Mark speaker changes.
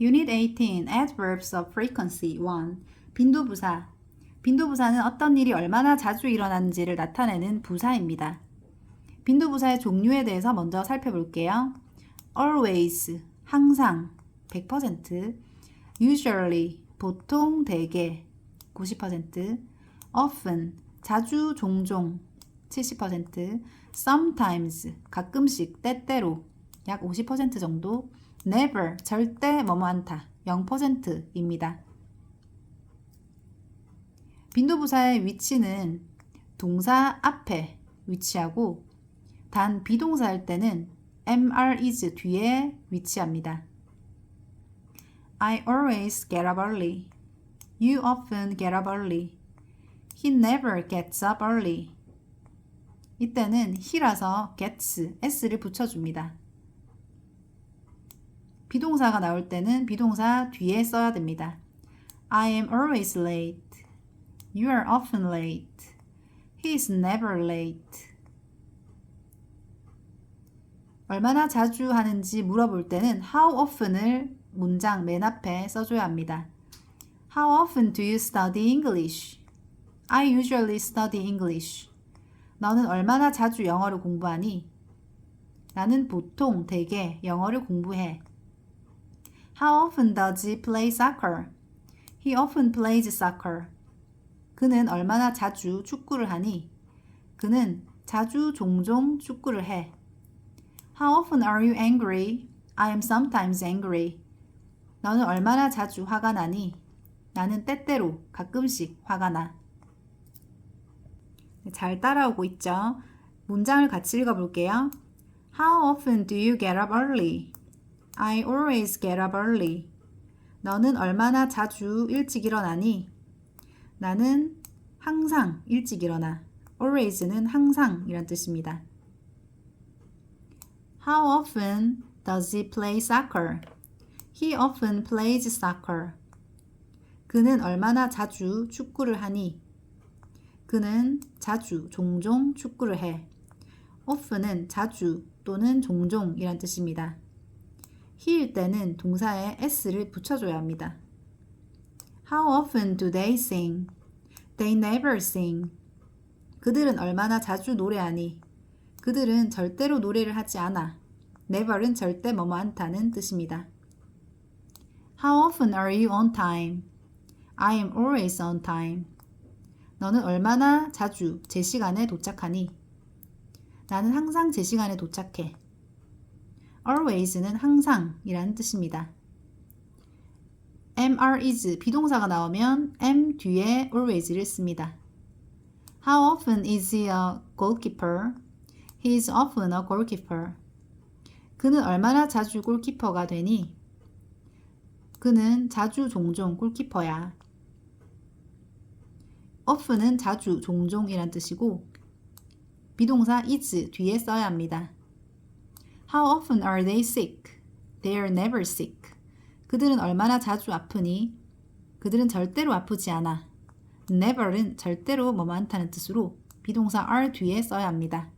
Speaker 1: Unit 18 Adverbs of Frequency 1 빈도부사. 빈도부사는 어떤 일이 얼마나 자주 일어나는지를 나타내는 부사입니다. 빈도부사의 종류에 대해서 먼저 살펴볼게요. always 항상 100% usually 보통 대개 90% often 자주 종종 70% sometimes 가끔씩 때때로 약 50% 정도 never 절대 뭐뭐 않다 0%입니다. 빈도부사의 위치는 동사 앞에 위치하고 단 비동사일 때는 mr is 뒤에 위치합니다. I always get up early. You often get up early. He never gets up early. 이때는 he라서 gets, s를 붙여줍니다. 비동사가 나올 때는 비동사 뒤에 써야 됩니다. I am always late. You are often late. He is never late. 얼마나 자주 하는지 물어볼 때는 how often을 문장 맨 앞에 써줘야 합니다. How often do you study English? I usually study English. 너는 얼마나 자주 영어를 공부하니? 나는 보통 대개 영어를 공부해. How often does he play soccer? He often plays soccer. 그는 얼마나 자주 축구를 하니? 그는 자주 종종 축구를 해. How often are you angry? I am sometimes angry. 너는 얼마나 자주 화가 나니? 나는 때때로 가끔씩 화가 나. 네, 잘 따라오고 있죠? 문장을 같이 읽어볼게요. How often do you get up early? I always get up early. 너는 얼마나 자주 일찍 일어나니? 나는 항상 일찍 일어나. always는 항상 이란 뜻입니다. How often does he play soccer? He often plays soccer. 그는 얼마나 자주 축구를 하니? 그는 자주, 종종 축구를 해. often은 자주 또는 종종이란 뜻입니다. He일 때는 동사에 s를 붙여줘야 합니다. How often do they sing? They never sing. 그들은 얼마나 자주 노래하니? 그들은 절대로 노래를 하지 않아. never은 절대 뭐뭐 않다는 뜻입니다. How often are you on time? I am always on time. 너는 얼마나 자주 제 시간에 도착하니? 나는 항상 제 시간에 도착해. Always는 항상이라는 뜻입니다. mr is 비동사가 나오면 m 뒤에 always를 씁니다. How often is he a goalkeeper? He is often a goalkeeper. 그는 얼마나 자주 골키퍼가 되니? 그는 자주 종종 골키퍼야. often은 자주 종종이란 뜻이고 비동사 is 뒤에 써야 합니다. How often are they sick? They are never sick. 그들은 얼마나 자주 아프니? 그들은 절대로 아프지 않아. never은 절대로 뭐 많다는 뜻으로 비동사 are 뒤에 써야 합니다.